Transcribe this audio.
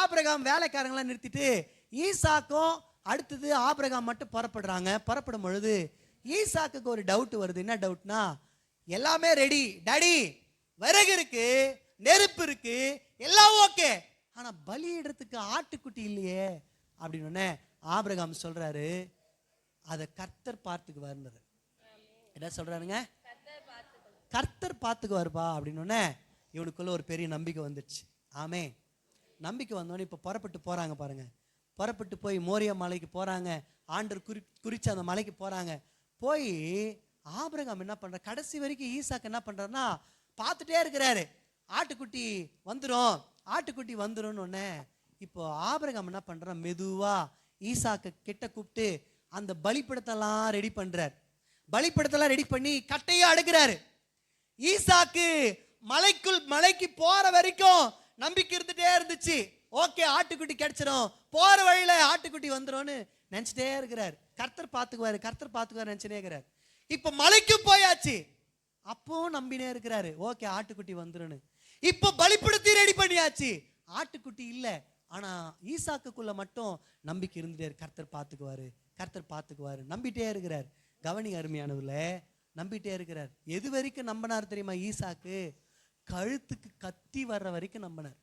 Abraham வேலைக்காரங்களாம் நிறுத்திட்டு ஈசாக்கும் அடுத்தது Abraham மட்டும் புறப்படுறாங்க. புறப்படும் பொழுது ஈசாக்குக்கு ஒரு டவுட் வருது. என்ன டவுட்னா எல்லாமே ரெடி டாடி விறகு இருக்கு நெருப்பு இருக்கு எல்லாம் ஓகே ஆனா பலியிடறதுக்கு ஆட்டுக்குட்டி இல்லையே அப்படின்னு உடனே ஆபிரகாம் சொல்றாரு அதை கர்த்தர் பார்த்துக்குவாருன்னு என்ன சொல்றாருங்க? கர்த்தர் பார்த்துக்குவாருப்பா. அப்படின்னு உடனே இவனுக்குள்ள ஒரு பெரிய நம்பிக்கை வந்துடுச்சு. ஆமே நம்பிக்கை வந்தோடனே இப்போ புறப்பட்டு போகிறாங்க பாருங்கள் புறப்பட்டு போய் மோரியா மலைக்கு போகிறாங்க ஆண்டர் குறி குறித்து அந்த மலைக்கு போகிறாங்க போய் ஆபிரகாம் என்ன பண்ணுற கடைசி வரைக்கும் ஈசாக்கு என்ன பண்ணுறாருன்னா பார்த்துட்டே இருக்கிறாரு. ஆட்டுக்குட்டி வந்துடும் ஆட்டுக்குட்டி வந்துடும் உடனே இப்போ ஆபிரகாம் என்ன பண்ணுறான் மெதுவாக ஈசாக்கு கிட்ட கூப்பிட்டு அந்த பலிப்படத்தெல்லாம் ரெடி பண்ணுறார் பலிப்படத்தெல்லாம் ரெடி பண்ணி கட்டையை அடுக்கிறாரு. ஈசாக்கு மலைக்குள் மலைக்கு போகிற வரைக்கும் நம்பிக்கை இருந்துட்டே இருந்துச்சு. ஓகே ஆட்டுக்குட்டி கிடைச்சிடும் போற வழியில ஆட்டுக்குட்டி வந்துடும்னு நினைச்சிட்டே இருக்கிறார். கர்த்தர் பார்த்துக்குவாரு கர்த்தர் பார்த்துக்குவார் நினைச்சுட்டே இருக்கிறார். இப்ப மலைக்கும் போயாச்சு. அப்பவும் நம்பினே இருக்கிறாரு. ஓகே ஆட்டுக்குட்டி வந்துடும் இப்போ பலிப்படுத்தி ரெடி பண்ணியாச்சு. ஆட்டுக்குட்டி இல்ல. ஆனா ஈசாக்குக்குள்ள மட்டும் நம்பிக்கை இருந்துட்டே கர்த்தர் பார்த்துக்குவாரு கர்த்தர் பார்த்துக்குவாரு நம்பிட்டே இருக்கிறார். கவனி அருமையானதுல நம்பிட்டே இருக்கிறார். எது வரைக்கும் நம்பினார் தெரியுமா ஈசாக்கு? கழுத்துக்கு கத்தி வர்ற வரைக்கும் நம்பினார்.